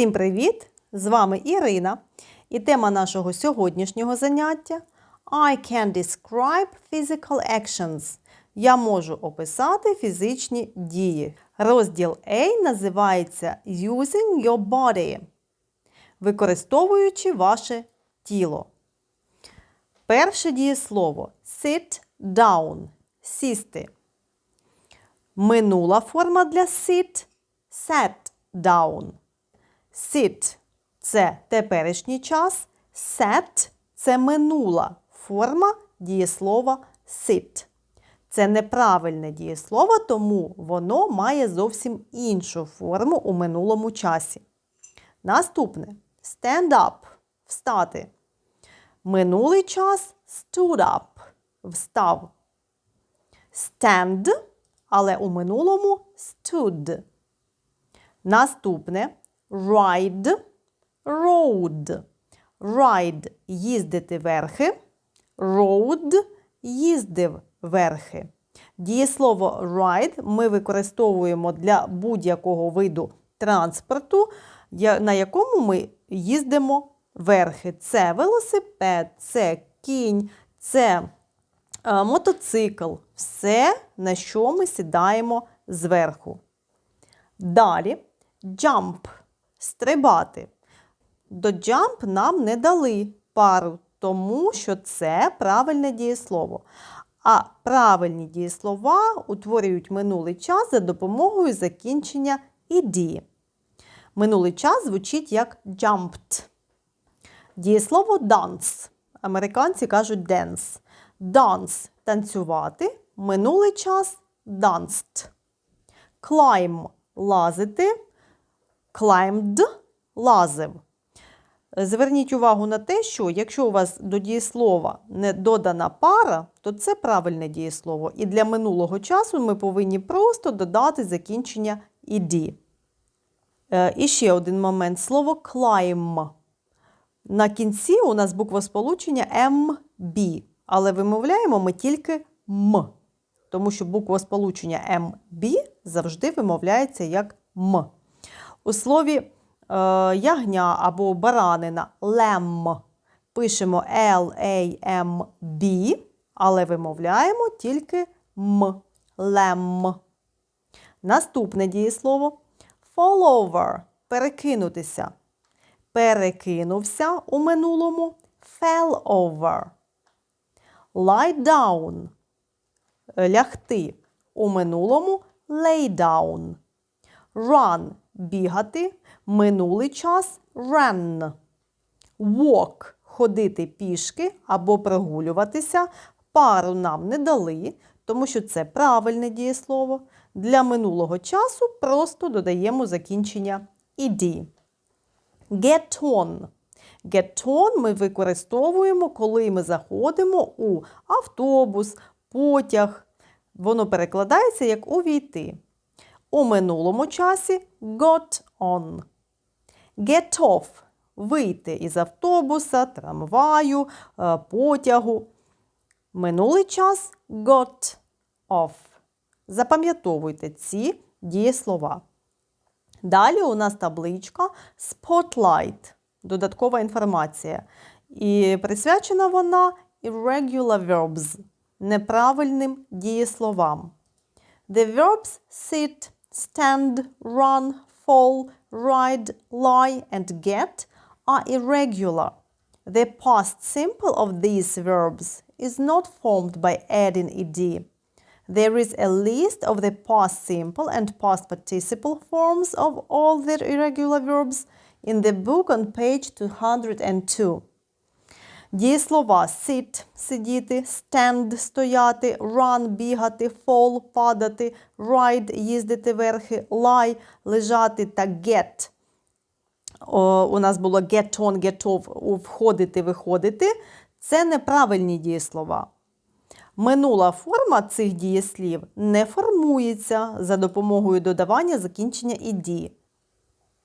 Всім привіт! З вами Ірина. І тема нашого сьогоднішнього заняття I can describe physical actions. Я можу описати фізичні дії. Розділ A називається Using your body. Використовуючи ваше тіло. Перше дієслово sit down. Сісти. Минула форма для sit sat down. Sit – це теперішній час, sat – це минула форма дієслова sit. Це неправильне дієслово, тому воно має зовсім іншу форму у минулому часі. Наступне stand up – встати. Минулий час stood up – встав. Stand, але у минулому stood. Наступне ride, road. Ride – їздити верхи. Road – їздив верхи. Дієслово ride ми використовуємо для будь-якого виду транспорту, на якому ми їздимо верхи. Це велосипед, це кінь, це е, мотоцикл. Все, на що ми сідаємо зверху. Далі jump стрибати. До jump нам не дали пару, тому що це правильне дієслово. А правильні дієслова утворюють минулий час за допомогою закінчення «ed». Минулий час звучить як jumped. Дієслово dance. Американці кажуть dance. Dance – танцювати. Минулий час danced. Climb – лазити. Climbed – лазив. Зверніть увагу на те, що якщо у вас до дієслова не додана пара, то це правильне дієслово. І для минулого часу ми повинні просто додати закінчення «ed». Е, І ще один момент слово climb. На кінці у нас буквосполучення MB, але вимовляємо ми тільки М, тому що буквосполучення MB завжди вимовляється як М. У слові е, ягня або баранина лем пишемо L-A-M-B, але вимовляємо тільки М. Лем. Наступне дієслово fall перекинутися. Перекинувся у минулому fell over. Lie down – лягти. У минулому lay down. Run – бігати. Минулий час ran. Walk – ходити пішки або прогулюватися. Пару нам не дали, тому що це правильне дієслово. Для минулого часу просто додаємо закінчення «ed». Get on. Get on ми використовуємо, коли ми заходимо у автобус, потяг. Воно перекладається як увійти. У минулому часі got on. Get off вийти із автобуса, трамваю, е, потягу. Минулий час got off. Запам'ятовуйте ці дієслова. Далі у нас табличка Spotlight. Додаткова інформація. І присвячена вона irregular verbs неправильним дієсловам. The verbs sit, stand, run, fall, ride, lie and get are irregular. The past simple of these verbs is not formed by adding ed. There is a list of the past simple and past participle forms of all the irregular verbs in the book on page 202. Дієслова sit – сидіти, stand – стояти, run – бігати, fall – падати, ride – їздити верхи, lie – лежати та get. О, у нас було get on, get off – входити, виходити. Це неправильні дієслова. Минула форма цих дієслів не формується за допомогою додавання закінчення «ed».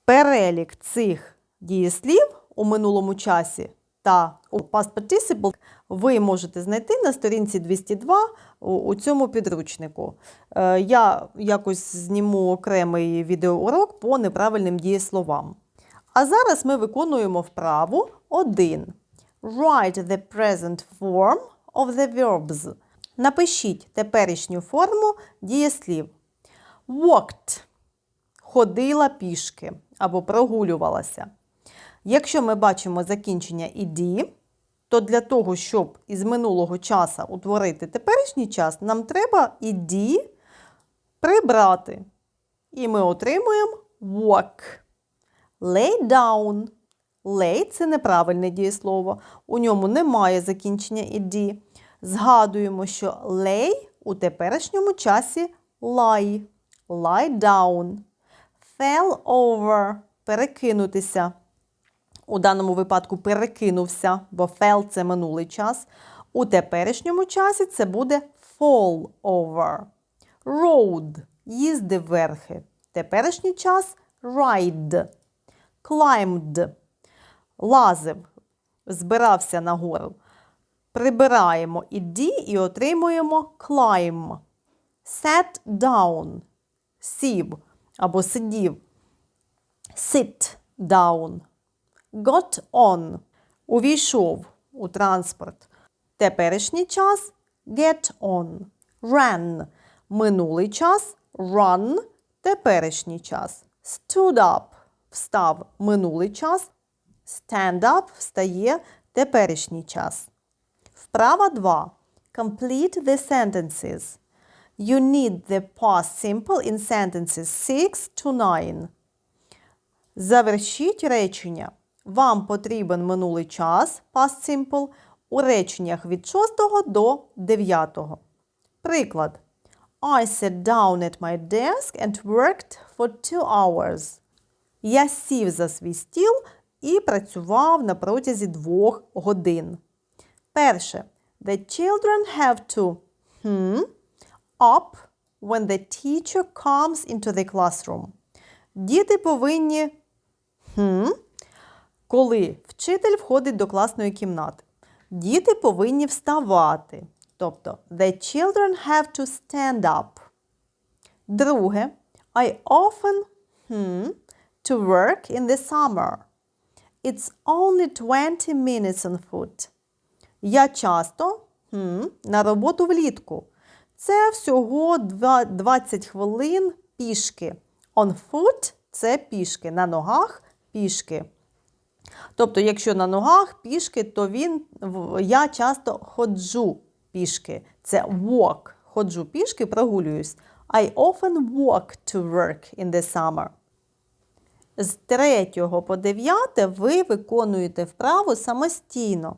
Перелік цих дієслів у минулому часі та у past participle ви можете знайти на сторінці 202 у, цьому підручнику. Е, я якось зніму окремий відеоурок по неправильним дієсловам. А зараз ми виконуємо вправу 1. Write the present form of the verbs. Напишіть теперішню форму дієслів. Walked – ходила пішки або прогулювалася. Якщо ми бачимо закінчення «ed», то для того, щоб із минулого часу утворити теперішній час, нам треба «ed» прибрати. І ми отримуємо walk. Lay down. Lay – це неправильне дієслово. У ньому немає закінчення «ed». Згадуємо, що lay у теперішньому часі lie. Lie down. Fell over – перекинутися. У даному випадку перекинувся, бо fell – це минулий час. У теперішньому часі це буде fall over. Road – їздив верхи. Теперішній час ride. Climbed – лазив, збирався нагору. Прибираємо «ed» і отримуємо climb. Sat down – сів або сидів. Sit down. Got on – увійшов у транспорт. Теперішній час get on. Ran – минулий час. Run – теперішній час. Stood up – встав минулий час. Stand up – встає теперішній час. Вправа 2. Complete the sentences. You need the past simple in sentences 6 to 9. Завершіть речення. Вам потрібен минулий час past simple у реченнях від 6 до 9. Приклад. I sat down at my desk and worked for two hours. Я сів за свій стіл і працював на протязі двох годин. Перше. The children have to hmm, up when the teacher comes into the classroom. Діти повинні hmm, коли вчитель входить до класної кімнати. Діти повинні вставати. Тобто, the children have to stand up. Друге. I often hmm, to work in the summer. It's only 20 minutes on foot. Я часто хм, на роботу влітку. Це всього 20 хвилин пішки. On foot – це пішки. На ногах пішки. Тобто, якщо на ногах пішки, то він, я часто ходжу пішки. Це walk. Ходжу пішки, прогулююсь. I often walk to work in the summer. З 3 по 9 ви виконуєте вправу самостійно.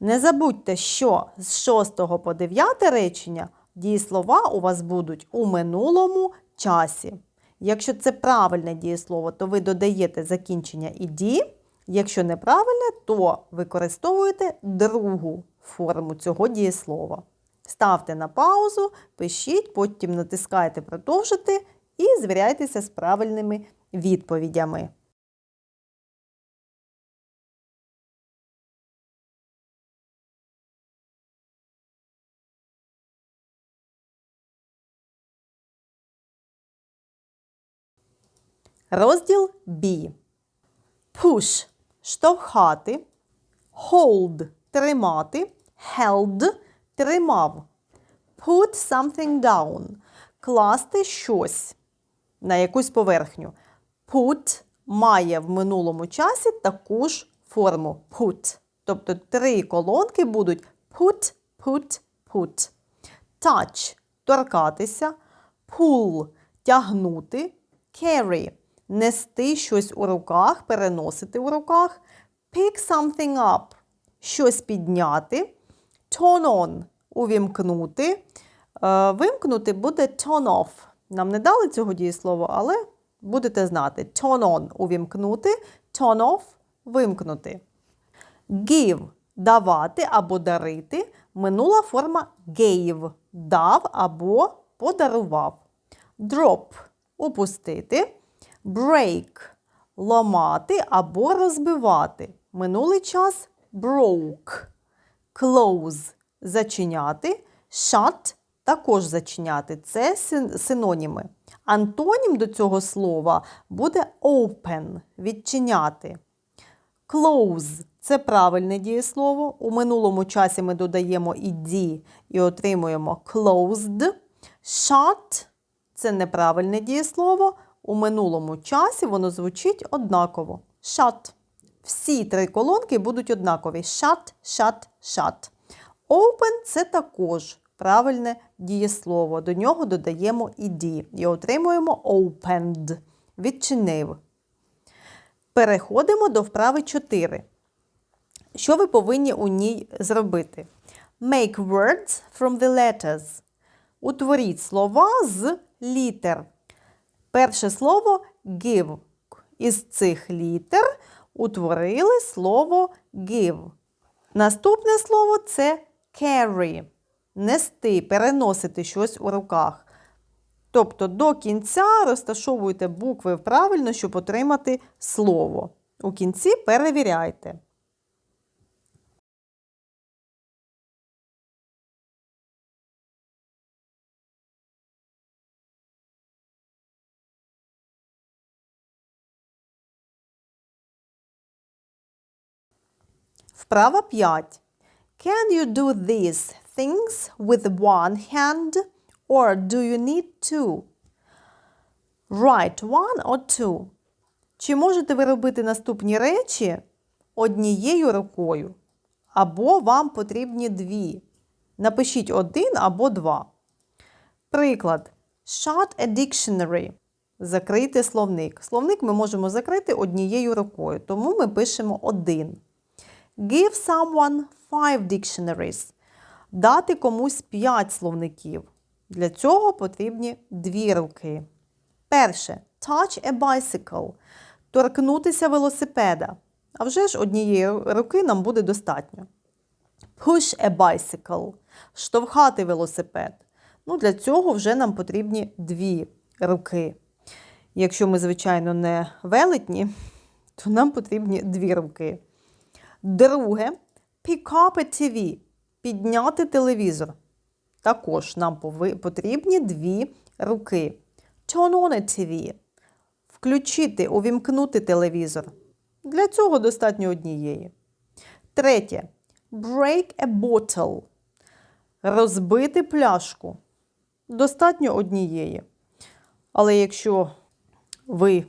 Не забудьте, що з 6 по 9 речення дієслова у вас будуть у минулому часі. Якщо це правильне дієслово, то ви додаєте закінчення «ed». Якщо неправильне, то використовуєте другу форму цього дієслова. Ставте на паузу, пишіть, потім натискайте продовжити і звіряйтеся з правильними відповідями. Розділ B. Push – штовхати. Hold – тримати. Held – тримав. Put something down – класти щось на якусь поверхню. Put має в минулому часі таку ж форму put. Тобто три колонки будуть put, put, put. Touch – торкатися. Pull – тягнути. Carry – нести щось у руках, переносити у руках. Pick something up – щось підняти. Turn on – увімкнути. Е, Вимкнути буде turn off. Нам не дали цього дієслова, але будете знати. Turn on – увімкнути, turn off – вимкнути. Give – давати або дарити. Минула форма gave – дав або подарував. Drop – опустити. Break – ламати або розбивати. Минулий час broke. Close – зачиняти. Shut – також зачиняти. Це синоніми. Антонім до цього слова буде open відчиняти. Close це правильне дієслово. У минулому часі ми додаємо «ed» і отримуємо closed. Shut це неправильне дієслово. У минулому часі воно звучить однаково. Shut. Всі три колонки будуть однакові. Shut, shut, shut. Open це також правильне дієслово. До нього додаємо «ed» і отримуємо opened. Відчинив. Переходимо до вправи 4. Що ви повинні у ній зробити? Make words from the letters. Утворіть слова з літер. Перше слово give. Із цих літер утворили слово give. Наступне слово це carry. Нести, переносити щось у руках. Тобто до кінця розташовуйте букви правильно, щоб отримати слово. У кінці перевіряйте. Вправа 5. Can you do these things with one hand or do you need two? Write one or two. Чи можете ви робити наступні речі однією рукою? Або вам потрібні дві. Напишіть один або два. Приклад. Shut a dictionary. Закрити словник. Словник ми можемо закрити однією рукою, тому ми пишемо один. Give someone five dictionaries. Дати комусь 5 словників. Для цього потрібні дві руки. Перше. Touch a bicycle. Торкнутися велосипеда. А вже ж однієї руки нам буде достатньо. Push a bicycle. Штовхати велосипед. Ну, Для цього вже нам потрібні дві руки. Якщо ми, звичайно, не велетні, то нам потрібні дві руки. Друге, pick up a TV. Підняти телевізор. Також нам потрібні дві руки. Turn on a TV. Включити, увімкнути телевізор. Для цього достатньо однієї. Третє. Break a bottle. Розбити пляшку. Достатньо однієї. Але якщо ви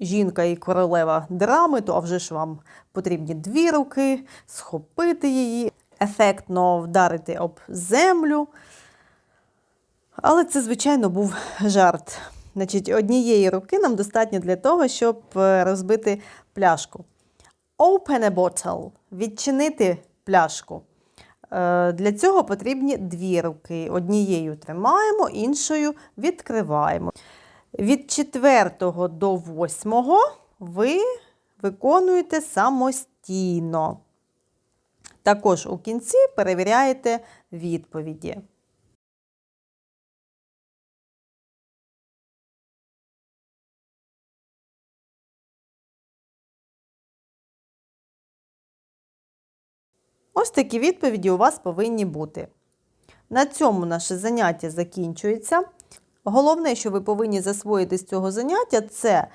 жінка і королева драми, то вже ж вам потрібні дві руки, схопити її, ефектно вдарити об землю. Але це, звичайно, був жарт. Значить, Однієї руки нам достатньо для того, щоб е, розбити пляшку. Open a bottle відчинити пляшку. Е, для цього потрібні дві руки. Однією тримаємо, іншою відкриваємо. Від 4 до 8 ви виконуєте самостійно. Також у кінці перевіряєте відповіді. Ось такі відповіді у вас повинні бути. На цьому наше заняття закінчується. Головне, що ви повинні засвоїти з цього заняття, це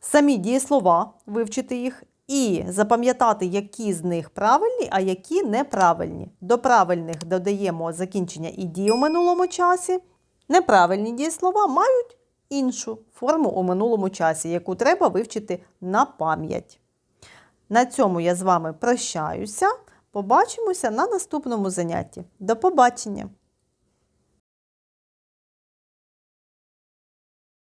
самі дієслова, вивчити їх, і запам'ятати, які з них правильні, а які неправильні. До правильних додаємо закінчення і дії у минулому часі. Неправильні дієслова мають іншу форму у минулому часі, яку треба вивчити на пам'ять. На цьому я з вами прощаюся. Побачимося на наступному занятті. До побачення!